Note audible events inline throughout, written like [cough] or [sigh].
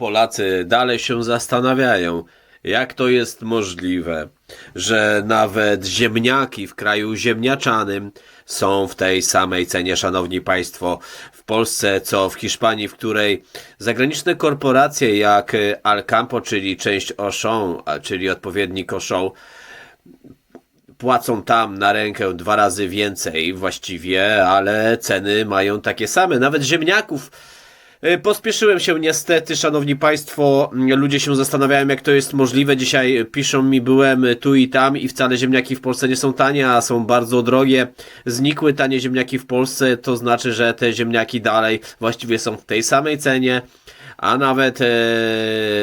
Polacy dalej się zastanawiają, jak to jest możliwe, że nawet ziemniaki w kraju ziemniaczanym są w tej samej cenie, szanowni państwo, w Polsce, co w Hiszpanii, w której zagraniczne korporacje jak Alcampo, czyli część Auchan, czyli odpowiednik Auchan, płacą tam na rękę dwa razy więcej właściwie, ale ceny mają takie same. Nawet ziemniaków. Y, Pospieszyłem się niestety, szanowni państwo. Ludzie się zastanawiają, jak to jest możliwe. Dzisiaj piszą mi, byłem tu i tam i wcale ziemniaki w Polsce nie są tanie, a są bardzo drogie. Znikły tanie ziemniaki w Polsce, to znaczy, że te ziemniaki dalej właściwie są w tej samej cenie, a nawet e,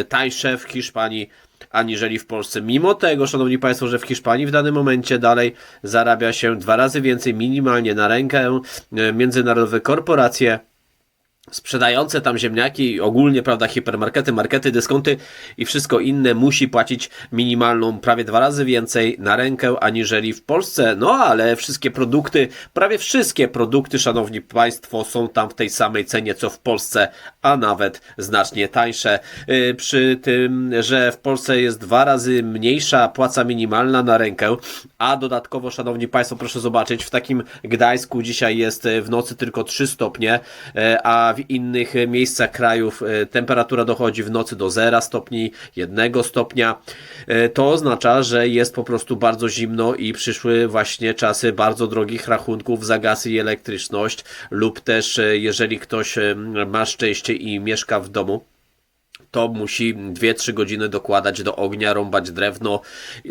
tańsze w Hiszpanii aniżeli w Polsce. Mimo tego, szanowni państwo, że w Hiszpanii w danym momencie dalej zarabia się dwa razy więcej minimalnie na rękę e, międzynarodowe korporacje sprzedające tam ziemniaki, ogólnie, prawda, hipermarkety, markety, dyskonty i wszystko inne musi płacić minimalną prawie dwa razy więcej na rękę, aniżeli w Polsce. No, ale wszystkie produkty, prawie wszystkie produkty, szanowni państwo, są tam w tej samej cenie, co w Polsce, a nawet znacznie tańsze. Yy, Przy tym, że w Polsce jest dwa razy mniejsza płaca minimalna na rękę, a dodatkowo, szanowni państwo, proszę zobaczyć, w takim Gdańsku dzisiaj jest w nocy tylko 3 stopnie, e, a w innych e, miejscach krajów e, temperatura dochodzi w nocy do 0 stopni, 1 stopnia. E, To oznacza, że jest po prostu bardzo zimno i przyszły właśnie czasy bardzo drogich rachunków za gaz i elektryczność lub też jeżeli ktoś ma szczęście i mieszka w domu, to musi 2-3 godziny dokładać do ognia, rąbać drewno,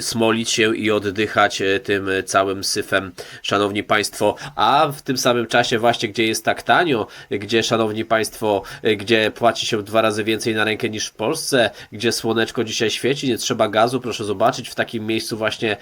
smolić się i oddychać e, tym e, całym syfem, szanowni państwo. A w tym samym czasie właśnie, gdzie jest tak tanio, gdzie, szanowni państwo, e, gdzie płaci się dwa razy więcej na rękę niż w Polsce, gdzie słoneczko dzisiaj świeci, nie trzeba gazu, proszę zobaczyć, w takim miejscu właśnie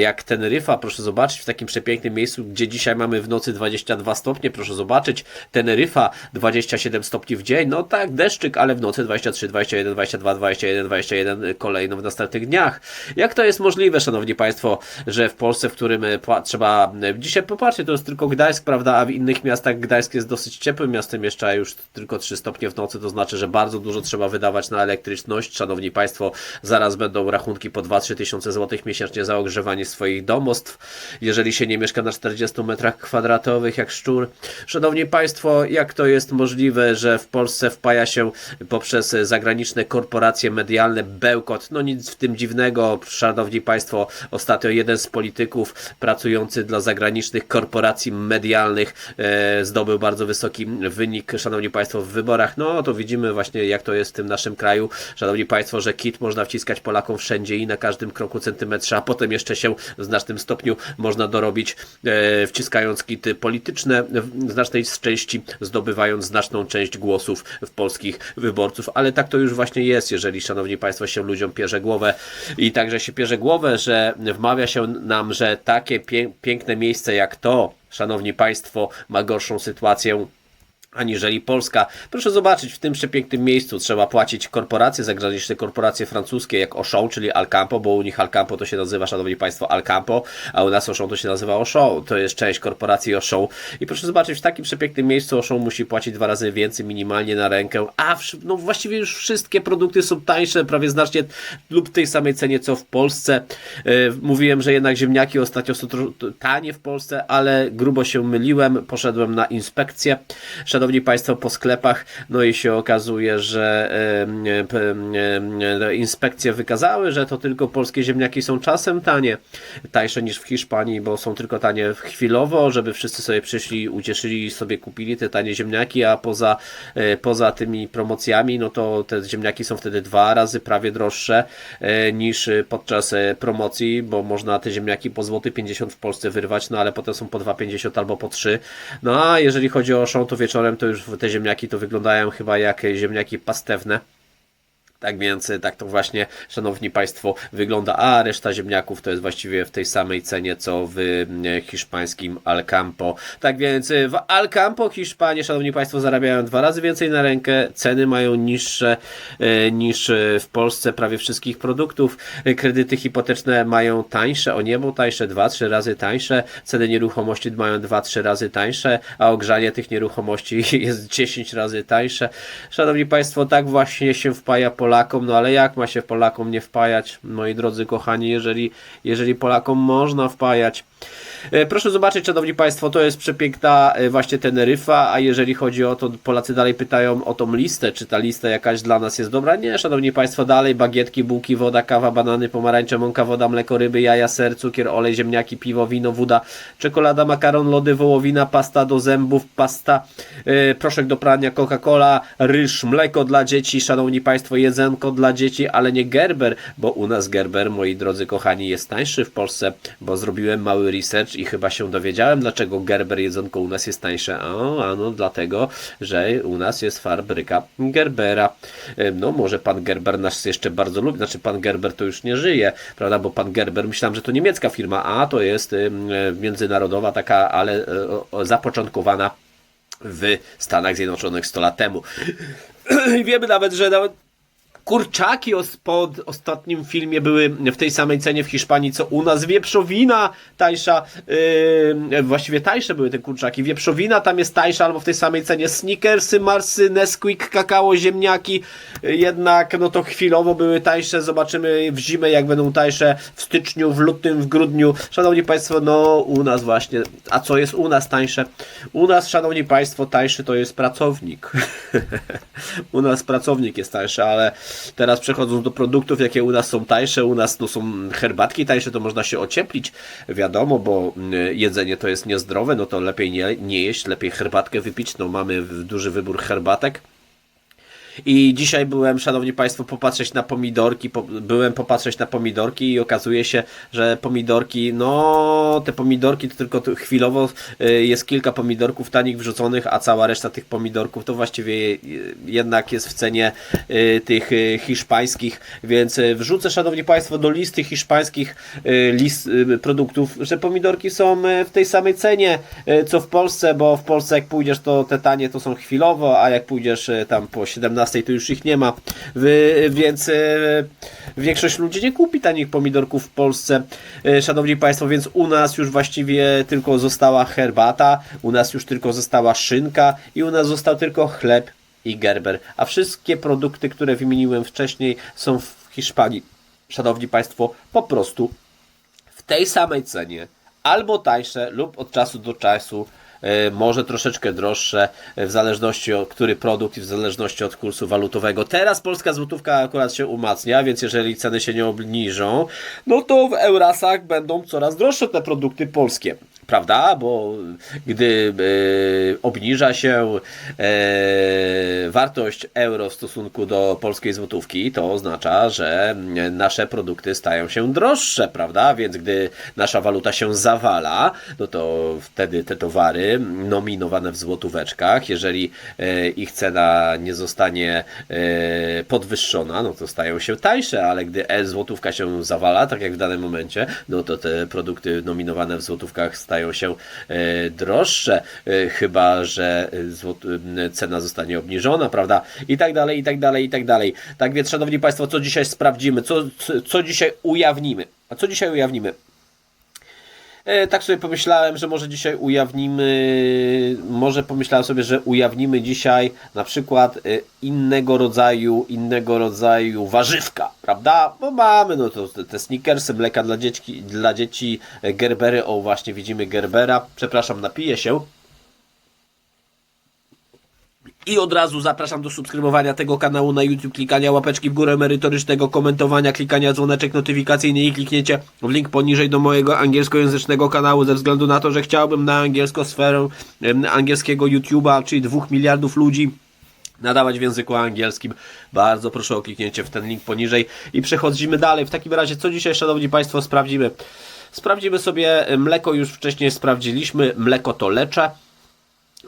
jak Teneryfa, proszę zobaczyć, w takim przepięknym miejscu, gdzie dzisiaj mamy w nocy 22 stopnie, proszę zobaczyć, Teneryfa 27 stopni w dzień, no tak, deszczyk, ale w nocy 23, 21, 22, 21, 21 kolejno w następnych dniach. Jak to jest możliwe, szanowni państwo, że w Polsce, w którym pła- trzeba, e, dzisiaj popatrzcie, to jest tylko Gdańsk, prawda, a w innych miastach Gdańsk jest dosyć ciepłym miastem, jeszcze już tylko 3 stopnie w nocy, to znaczy, że bardzo dużo trzeba wydawać na elektryczność. Szanowni państwo, zaraz będą rachunki po 2-3 tysiące złotych miesięcznie za ogrzewanie swoich domostw, jeżeli się nie mieszka na 40 metrach kwadratowych jak szczur. Szanowni państwo, jak to jest możliwe, że w Polsce wpaja się poprzez zagraniczne korporacje medialne bełkot? No nic w tym dziwnego, szanowni państwo. Ostatnio jeden z polityków pracujący dla zagranicznych korporacji medialnych e, zdobył bardzo wysoki wynik, szanowni państwo, w wyborach. No to widzimy właśnie, jak to jest w tym naszym kraju. Szanowni państwo, że kit można wciskać Polakom wszędzie i na każdym kroku centymetrze, a potem jeszcze się w znacznym stopniu można dorobić, e, wciskając kity polityczne, w znacznej części zdobywając znaczną część głosów w polskich wyborców, ale tak to już właśnie jest, jeżeli szanowni państwo się ludziom pierze głowę. I także się pierze głowę, że wmawia się nam, że takie pię- piękne miejsce jak to, szanowni państwo, ma gorszą sytuację aniżeli Polska. Proszę zobaczyć, w tym przepięknym miejscu trzeba płacić korporacje, zagraniczne korporacje francuskie jak Auchan, czyli Alcampo, bo u nich Alcampo to się nazywa, szanowni państwo, Alcampo, a u nas Auchan to się nazywa Auchan. To jest część korporacji Auchan. I proszę zobaczyć, w takim przepięknym miejscu Auchan musi płacić dwa razy więcej minimalnie na rękę, a w, no właściwie już wszystkie produkty są tańsze, prawie znacznie lub tej samej cenie co w Polsce. E, Mówiłem, że jednak ziemniaki ostatnio są tanie w Polsce, ale grubo się myliłem. Poszedłem na inspekcję. Szanowni Państwo, po sklepach, no i się okazuje, że em, inspekcje wykazały, że to tylko polskie ziemniaki są czasem tanie, tańsze niż w Hiszpanii, bo są tylko tanie chwilowo, żeby wszyscy sobie przyszli, ucieszyli i sobie kupili te tanie ziemniaki, a poza, e, poza tymi promocjami, no to te ziemniaki są wtedy dwa razy prawie droższe e, niż podczas e, promocji, bo można te ziemniaki po złoty 50 w Polsce wyrwać, no ale potem są po 2,50 albo po 3. No a jeżeli chodzi o Auchan, to wieczorem to już te ziemniaki to wyglądają chyba jak ziemniaki pastewne. Tak więc y, tak to właśnie, szanowni państwo, wygląda. A reszta ziemniaków to jest właściwie w tej samej cenie co w y, hiszpańskim Alcampo. Tak więc y, w Alcampo Hiszpanie, szanowni państwo, zarabiają dwa razy więcej na rękę. Ceny mają niższe y, niż w Polsce prawie wszystkich produktów. Kredyty hipoteczne mają tańsze, o niebo tańsze, dwa, trzy razy tańsze. Ceny nieruchomości mają dwa, trzy razy tańsze, a ogrzanie tych nieruchomości [laughs] jest 10 razy tańsze. Szanowni państwo, tak właśnie się wpaja Polakom, no ale jak ma się Polakom nie wpajać, moi drodzy kochani, jeżeli, jeżeli Polakom można wpajać. E, Proszę zobaczyć, szanowni państwo, to jest przepiękna e, właśnie Teneryfa, a jeżeli chodzi o to, Polacy dalej pytają o tą listę, czy ta lista jakaś dla nas jest dobra? Nie, szanowni państwo, dalej bagietki, bułki, woda, kawa, banany, pomarańcze, mąka, woda, mleko, ryby, jaja, ser, cukier, olej, ziemniaki, piwo, wino, woda, czekolada, makaron, lody, wołowina, pasta do zębów, pasta, e, proszek do prania, Coca-Cola, ryż, mleko dla dzieci, szanowni państwo, jedzenko dla dzieci, ale nie Gerber, bo u nas Gerber, moi drodzy kochani, jest tańszy w Polsce, bo zrobiłem mały research i chyba się dowiedziałem, dlaczego Gerber jedzonko u nas jest tańsze. O, ano dlatego, że u nas jest fabryka Gerbera. No, może pan Gerber nas jeszcze bardzo lubi, znaczy pan Gerber to już nie żyje, prawda, bo pan Gerber, myślałem, że to niemiecka firma, a to jest międzynarodowa taka, ale e, zapoczątkowana w Stanach Zjednoczonych 100 lat temu. [clears throat] I wiemy nawet, że nawet kurczaki os- po ostatnim filmie były w tej samej cenie w Hiszpanii, co u nas. Wieprzowina tańsza, yy, właściwie tańsze były te kurczaki. Wieprzowina tam jest tańsza albo w tej samej cenie. Snickersy, Marsy, Nesquik, kakao, ziemniaki. Jednak no to chwilowo były tańsze. Zobaczymy w zimę, jak będą tańsze w styczniu, w lutym, w grudniu. Szanowni Państwo, no u nas właśnie. A co jest u nas tańsze? U nas, Szanowni Państwo, tańszy to jest pracownik. [laughs] u nas pracownik jest tańszy, ale teraz przechodząc do produktów, jakie u nas są tańsze, u nas no, są herbatki tańsze, to można się ocieplić, wiadomo, bo mm, jedzenie to jest niezdrowe, no to lepiej nie, nie jeść, lepiej herbatkę wypić, no mamy duży wybór herbatek. I dzisiaj byłem, szanowni państwo, popatrzeć na pomidorki, po, byłem popatrzeć na pomidorki i okazuje się, że pomidorki, no te pomidorki to tylko chwilowo y, jest kilka pomidorków tanich wrzuconych, a cała reszta tych pomidorków to właściwie jednak jest w cenie y, tych y, hiszpańskich, więc wrzucę, szanowni państwo, do listy hiszpańskich list produktów, że pomidorki są w tej samej cenie, co w Polsce, bo w Polsce jak pójdziesz, to te tanie to są chwilowo, a jak pójdziesz tam po 17 to już ich nie ma, więc y, większość ludzi nie kupi tanich pomidorków w Polsce, Y, szanowni państwo, więc u nas już właściwie tylko została herbata, u nas już tylko została szynka i u nas został tylko chleb i gerber, a wszystkie produkty, które wymieniłem wcześniej są w Hiszpanii, szanowni państwo, po prostu w tej samej cenie, albo tańsze, lub od czasu do czasu, e, może troszeczkę droższe, e, w zależności od który produkt i w zależności od kursu walutowego. Teraz polska złotówka akurat się umacnia, więc jeżeli ceny się nie obniżą, no to w Eurasach będą coraz droższe te produkty polskie. Prawda? Bo gdy e, obniża się e, wartość euro w stosunku do polskiej złotówki, to oznacza, że nasze produkty stają się droższe, prawda? Więc gdy nasza waluta się zawala, no to wtedy te towary nominowane w złotóweczkach, jeżeli e, ich cena nie zostanie podwyższona, no to stają się tańsze, ale gdy e, złotówka się zawala, tak jak w danym momencie, no to te produkty nominowane w złotówkach stają się e, droższe, e, chyba że e, cena zostanie obniżona, prawda? I tak dalej, i tak dalej, i tak dalej. Tak więc, szanowni państwo, co dzisiaj sprawdzimy? Co, co, co dzisiaj ujawnimy? A co dzisiaj ujawnimy? E, tak sobie pomyślałem, że może dzisiaj ujawnimy, może pomyślałem sobie, że ujawnimy dzisiaj na przykład e, innego rodzaju, innego rodzaju warzywka, prawda? Bo mamy no to te- sneakersy, mleka dla dzieci, dla dzieci, e, gerbery, o właśnie widzimy gerbera, przepraszam, napiję się. I od razu zapraszam do subskrybowania tego kanału na YouTube, klikania łapeczki w górę merytorycznego, komentowania, klikania dzwoneczek notyfikacyjny i kliknięcie w link poniżej do mojego angielskojęzycznego kanału ze względu na to, że chciałbym na angielską sferę angielskiego YouTube'a, czyli dwóch miliardów ludzi nadawać w języku angielskim. Bardzo proszę o kliknięcie w ten link poniżej i przechodzimy dalej. W takim razie, co dzisiaj, szanowni państwo, sprawdzimy? Sprawdzimy sobie mleko, już wcześniej sprawdziliśmy. Mleko to lecze.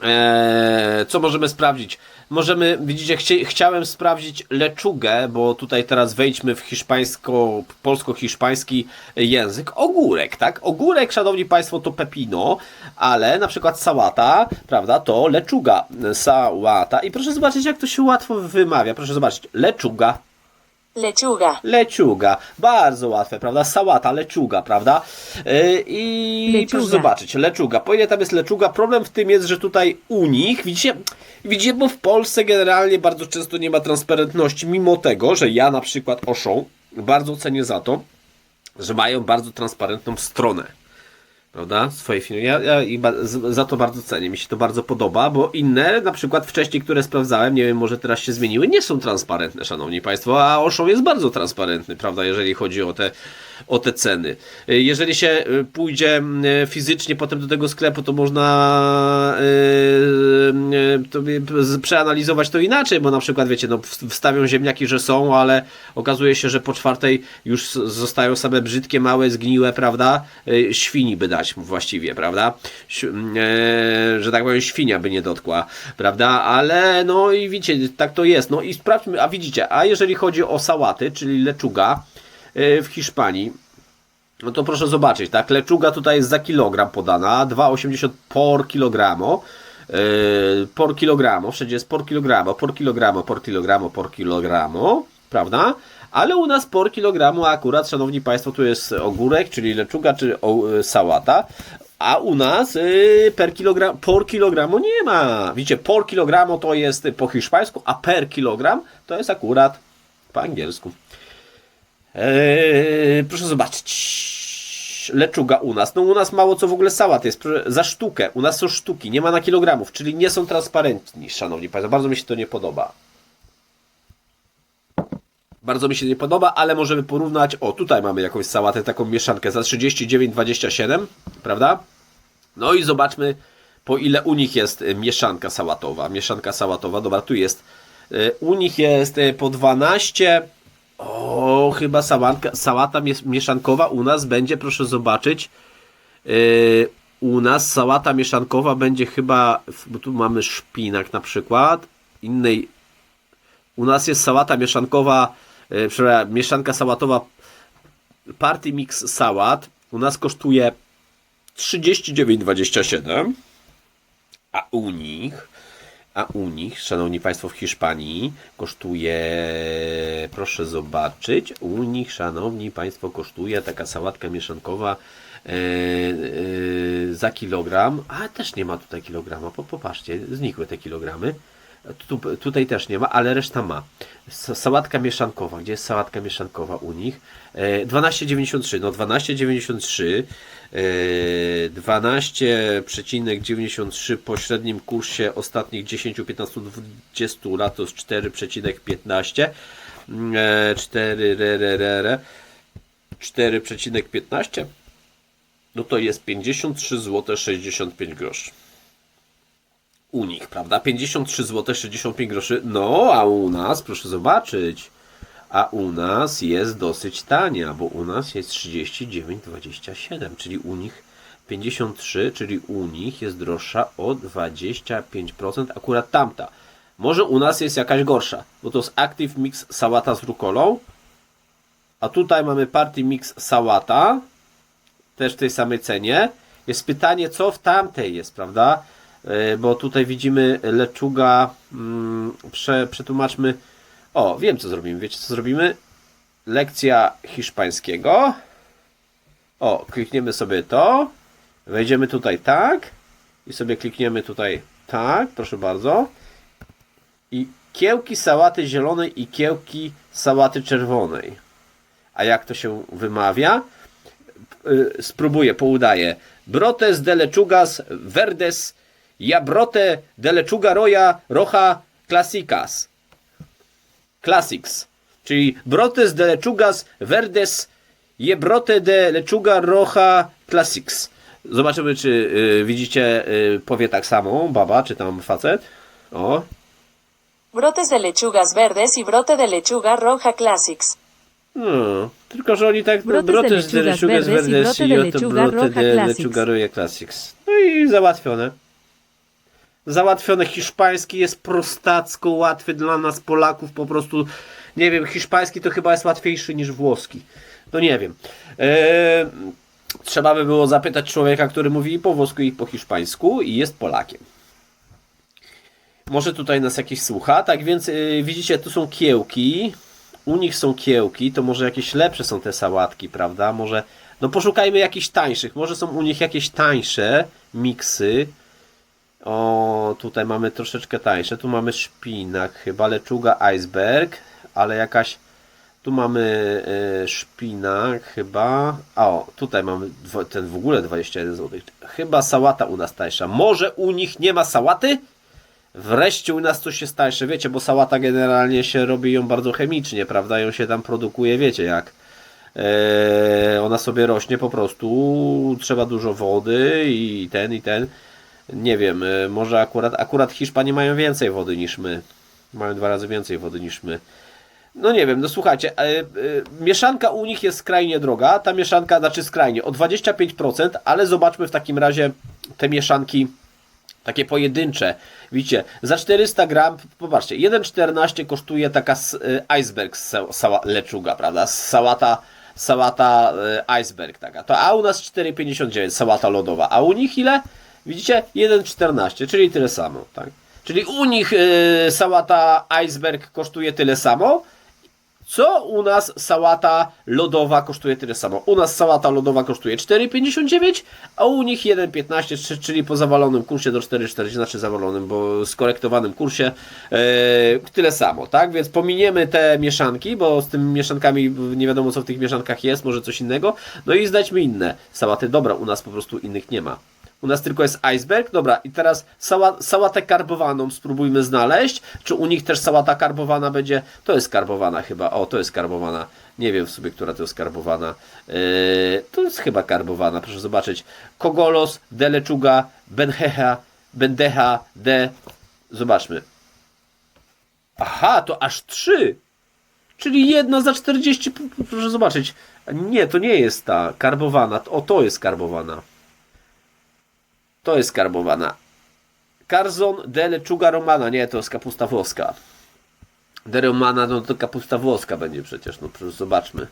Eee, co możemy sprawdzić? możemy, widzicie, chcie, chciałem sprawdzić leczugę, bo tutaj teraz wejdźmy w hiszpańsko, polsko-hiszpański język. Ogórek, tak? Ogórek, szanowni państwo, to pepino, ale na przykład sałata, prawda, to leczuga. Sałata. I proszę zobaczyć, jak to się łatwo wymawia. Proszę zobaczyć. Leczuga. Lechuga, Leciuga. Bardzo łatwe, prawda? Sałata, leczuga, prawda? Yy, I Leczuga. proszę zobaczyć, leczuga. Po ile tam jest leczuga? Problem w tym jest, że tutaj u nich, widzicie, widzicie, bo w Polsce generalnie bardzo często nie ma transparentności, mimo tego, że ja na przykład Oszą bardzo cenię za to, że mają bardzo transparentną stronę. Prawda? Swoje filmy. Ja, ja za to bardzo cenię. Mi się to bardzo podoba, bo inne, na przykład wcześniej, które sprawdzałem, nie wiem, może teraz się zmieniły, nie są transparentne, szanowni państwo, a Oszą jest bardzo transparentny, prawda, jeżeli chodzi o te, o te ceny. Y, Jeżeli się y, pójdzie y, fizycznie potem do tego sklepu, to można przeanalizować to inaczej, bo na przykład, wiecie, no, wstawią ziemniaki, że są, ale okazuje się, że po czwartej już zostają same brzydkie, małe, zgniłe, prawda, świni by dać właściwie, prawda, e, że tak powiem, świnia by nie dotkła, prawda, ale no i widzicie, tak to jest, no i sprawdźmy, a widzicie, a jeżeli chodzi o sałaty, czyli leczuga w Hiszpanii, no to proszę zobaczyć, tak? Leczuga tutaj jest za kilogram podana, 2,80 por kilogramo. Yy, por kilogramo, wszędzie jest por kilogramo, por kilogramo, por kilogramo, por kilogramo, prawda? Ale u nas por kilogramo akurat, szanowni państwo, tu jest ogórek, czyli leczuga, czy y, sałata. A u nas y, per kilogram, por kilogramo nie ma. Widzicie, por kilogramo to jest po hiszpańsku, a per kilogram to jest akurat po angielsku. Eee, proszę zobaczyć. Leczuga u nas. No u nas mało co w ogóle sałat jest. Za sztukę. U nas są sztuki. Nie ma na kilogramów, czyli nie są transparentni, szanowni państwo. Bardzo mi się to nie podoba. Bardzo mi się nie podoba, ale możemy porównać. O, tutaj mamy jakąś sałatę, taką mieszankę za 39,27, prawda? No i zobaczmy, po ile u nich jest y, mieszanka sałatowa. Mieszanka sałatowa, dobra, tu jest. Y, U nich jest y, po 12. O, chyba sałanka, sałata mies- mieszankowa u nas będzie, proszę zobaczyć. Yy, u nas sałata mieszankowa będzie chyba, bo tu mamy szpinak na przykład, innej. U nas jest sałata mieszankowa, yy, przepraszam, mieszanka sałatowa Party Mix Sałat. U nas kosztuje 39,27, a u nich a u nich, szanowni państwo, w Hiszpanii kosztuje, proszę zobaczyć, u nich, szanowni państwo, kosztuje taka sałatka mieszankowa e, e, za kilogram, a też nie ma tutaj kilograma, po, popatrzcie, znikły te kilogramy. Tu, tutaj też nie ma, ale reszta ma. Sałatka mieszankowa. Gdzie jest sałatka mieszankowa u nich? E, 12,93. No 12,93. e, 12,93 po średnim kursie ostatnich 10, 15, 20 lat to jest 4,15. E, 4 re, re, re, re. 4,15 no to jest 53 zł 65 groszy u nich, prawda? 53 zł 65 groszy. No, a u nas, proszę zobaczyć, a u nas jest dosyć tania, bo u nas jest 39,27, czyli u nich 53, czyli u nich jest droższa o 25%, akurat tamta. Może u nas jest jakaś gorsza, bo to jest Active Mix sałata z rukolą, a tutaj mamy Party Mix sałata, też w tej samej cenie. Jest pytanie, co w tamtej jest, prawda? E, Bo tutaj widzimy leczuga. mm, Prze, przetłumaczmy. O, wiem co zrobimy. Wiecie co zrobimy? Lekcja hiszpańskiego. O, klikniemy sobie to. Wejdziemy tutaj tak. I sobie klikniemy tutaj tak. Proszę bardzo. I kiełki sałaty zielonej i kiełki sałaty czerwonej. A jak to się wymawia? y, spróbuję, poudaję. Brotes de lechugas verdes ja brote de lechuga roja roja classicas. Classics. Czyli brotes de lechugas verdes je brote de lechuga roja classics. Zobaczymy, czy y, widzicie, y, powie tak samo baba, czy tam facet. O, brotes de lechugas verdes y brote de lechuga roja classics. No, tylko że oni tak Brotes de brotes de lechugas verdes y i brote de lechuga roja classics. No i załatwione. Załatwione hiszpański jest prostacko łatwy dla nas Polaków, po prostu nie wiem, hiszpański to chyba jest łatwiejszy niż włoski. No nie wiem. Eee, trzeba by było zapytać człowieka, który mówi i po włosku i po hiszpańsku i jest Polakiem. Może tutaj nas jakiś słucha, tak więc yy, widzicie, tu są kiełki. U nich są kiełki, to może jakieś lepsze są te sałatki, prawda? Może, no poszukajmy jakichś tańszych. Może są u nich jakieś tańsze miksy. O, tutaj mamy troszeczkę tańsze. Tu mamy szpinak, chyba leczuga iceberg, ale jakaś. Tu mamy y, szpinak, chyba. A, o, tutaj mamy dwo- ten w ogóle 21 zł. Chyba sałata u nas tańsza. Może u nich nie ma sałaty? Wreszcie u nas coś jest tańsze, wiecie, bo sałata generalnie się robi ją bardzo chemicznie, prawda? Ją się tam produkuje, wiecie jak. Eee, ona sobie rośnie po prostu, trzeba dużo wody i ten, i ten. Nie wiem, e, może akurat, akurat Hiszpanie mają więcej wody niż my. Mają dwa razy więcej wody niż my. No nie wiem, no słuchajcie, e, e, mieszanka u nich jest skrajnie droga. Ta mieszanka, znaczy skrajnie, o 25%, ale zobaczmy w takim razie te mieszanki takie pojedyncze. Widzicie, za 400 gram, popatrzcie, 1,14 kosztuje taka y, iceberg sała, leczuga, prawda? Sałata, sałata y, iceberg taka. To, a u nas 4,59 sałata lodowa, a u nich ile? Widzicie? 1,14, czyli tyle samo, tak? Czyli u nich y, sałata iceberg kosztuje tyle samo, co u nas sałata lodowa kosztuje tyle samo. U nas sałata lodowa kosztuje 4,59, a u nich 1,15, czy- czyli po zawalonym kursie do 4,40, znaczy zawalonym, bo skorektowanym kursie e, tyle samo, tak? Więc pominiemy te mieszanki, bo z tymi mieszankami nie wiadomo co w tych mieszankach jest, może coś innego. No i znajdźmy inne sałaty. Dobra, u nas po prostu innych nie ma. U nas tylko jest iceberg. Dobra, i teraz sała, sałatę karbowaną spróbujmy znaleźć. Czy u nich też sałata karbowana będzie? To jest karbowana chyba. O, to jest karbowana. Nie wiem w sobie, która to jest karbowana. Yy, to jest chyba karbowana, proszę zobaczyć. Kogolos, de leczuga, benheha, bendeha, de... Zobaczmy. Aha, to aż trzy! Czyli jedna za 40, p- p- proszę zobaczyć. Nie, to nie jest ta karbowana. O, to jest karbowana. To jest karbowana. Carzon de lechuga romana. Nie, to jest kapusta włoska. De romana, no to kapusta włoska będzie przecież. No przecież zobaczmy.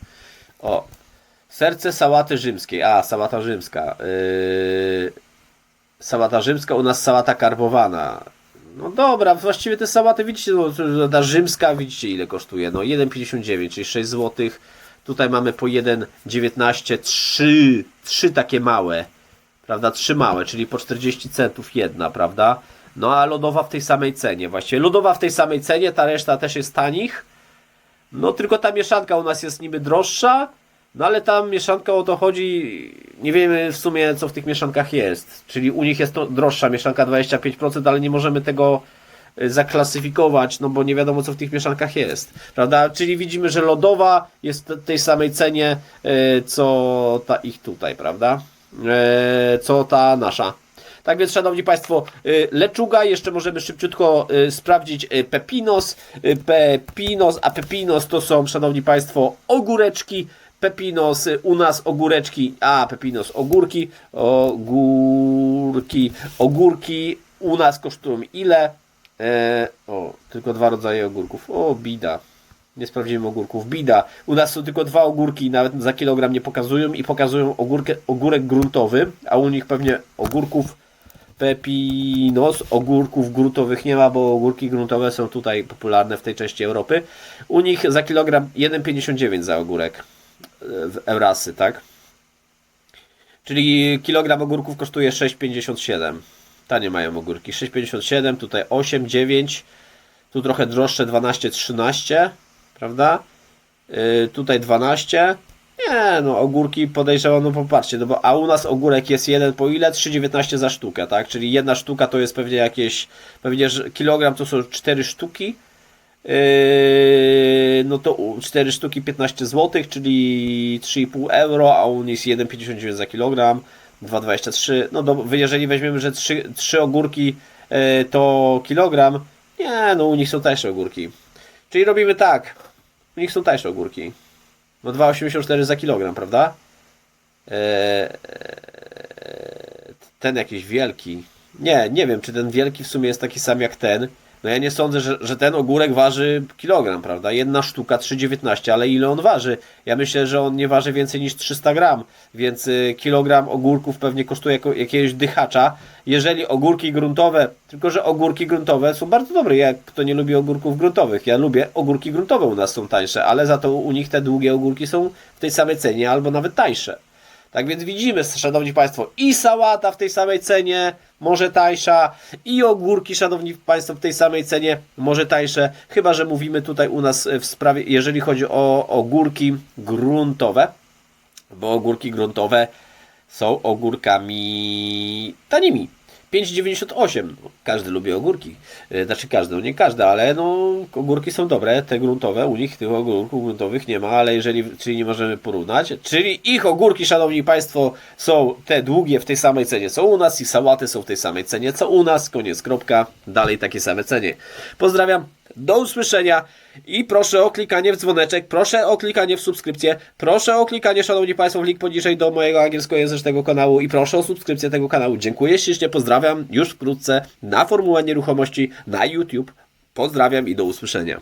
O. Serce sałaty rzymskiej. A, sałata rzymska. Yy... Sałata rzymska, u nas sałata karbowana. No dobra, właściwie te sałaty, widzicie, no, ta rzymska, widzicie ile kosztuje. No 1,59, czyli 6 zł. Tutaj mamy po 1,19, 3, 3 takie małe prawda, trzy małe, czyli po 40 centów jedna, prawda? No a lodowa w tej samej cenie, właściwie lodowa w tej samej cenie, ta reszta też jest tanich. No tylko ta mieszanka u nas jest niby droższa, no ale tam mieszanka o to chodzi, nie wiemy w sumie co w tych mieszankach jest. Czyli u nich jest to droższa mieszanka 25%, ale nie możemy tego y, zaklasyfikować, no bo nie wiadomo co w tych mieszankach jest, prawda? Czyli widzimy, że lodowa jest w tej samej cenie, y, co ta ich tutaj, prawda? E, co ta nasza. Tak więc, szanowni Państwo, y, leczuga, jeszcze możemy szybciutko y, sprawdzić pepinos. Pepinos, a pepinos to są, szanowni Państwo, ogóreczki. Pepinos, u nas ogóreczki, a pepinos, ogórki, ogórki, ogórki u nas kosztują ile? E, o, tylko dwa rodzaje ogórków. O, bida. Nie sprawdziłem ogórków. Bida. U nas są tylko dwa ogórki, nawet za kilogram nie pokazują i pokazują ogórkę, ogórek gruntowy, a u nich pewnie ogórków pepinos, ogórków gruntowych nie ma, bo ogórki gruntowe są tutaj popularne w tej części Europy. U nich za kilogram 1,59 za ogórek e, w Eurasy, tak? Czyli kilogram ogórków kosztuje 6,57. Tanie mają ogórki. 6,57, tutaj 8, 9, tu trochę droższe 12, 13, prawda? Yy, tutaj 12. Nie, no ogórki podejrzewam, no popatrzcie, no bo a u nas ogórek jest jeden po ile? 3,19 za sztukę, tak? Czyli jedna sztuka to jest pewnie jakieś, pewnie że kilogram to są 4 sztuki. Yy, no to u- 4 sztuki 15 zł, czyli 3,5 euro, a u nich jest 1,59 za kilogram, 2,23. No do, jeżeli weźmiemy, że 3, 3 ogórki yy, to kilogram, nie, no u nich są tańsze ogórki. Czyli robimy tak, u nich są tańsze ogórki. No 2,84 za kilogram, prawda? Eee, ten jakiś wielki, Nie, nie wiem, czy ten wielki w sumie jest taki sam jak ten. No ja nie sądzę, że, że ten ogórek waży kilogram, prawda? Jedna sztuka 3,19, ale ile on waży? Ja myślę, że on nie waży więcej niż 300 gram, więc y, kilogram ogórków pewnie kosztuje jako, jakiegoś dychacza. Jeżeli ogórki gruntowe, tylko że ogórki gruntowe są bardzo dobre. Jak kto nie lubi ogórków gruntowych? Ja lubię ogórki gruntowe u nas są tańsze, ale za to u nich te długie ogórki są w tej samej cenie albo nawet tańsze. Tak więc widzimy, szanowni państwo, i sałata w tej samej cenie, może tańsza, i ogórki, szanowni państwo, w tej samej cenie, może tańsze, chyba że mówimy tutaj u nas w sprawie, jeżeli chodzi o ogórki gruntowe, bo ogórki gruntowe są ogórkami tanimi. 5,98. No, Każdy lubi ogórki. E, Znaczy każdy, no nie każdy, ale no ogórki są dobre, te gruntowe. U nich tych ogórków gruntowych nie ma, ale jeżeli, czyli nie możemy porównać. Czyli ich ogórki, szanowni państwo, są te długie w tej samej cenie co u nas i sałaty są w tej samej cenie co u nas. Koniec, kropka. Dalej takie same cenie. Pozdrawiam. Do usłyszenia i proszę o klikanie w dzwoneczek, proszę o klikanie w subskrypcję, proszę o klikanie, szanowni państwo, w link poniżej do mojego angielskojęzycznego kanału i proszę o subskrypcję tego kanału. Dziękuję ślicznie, pozdrawiam już wkrótce na Formuła Nieruchomości na YouTube. Pozdrawiam i do usłyszenia.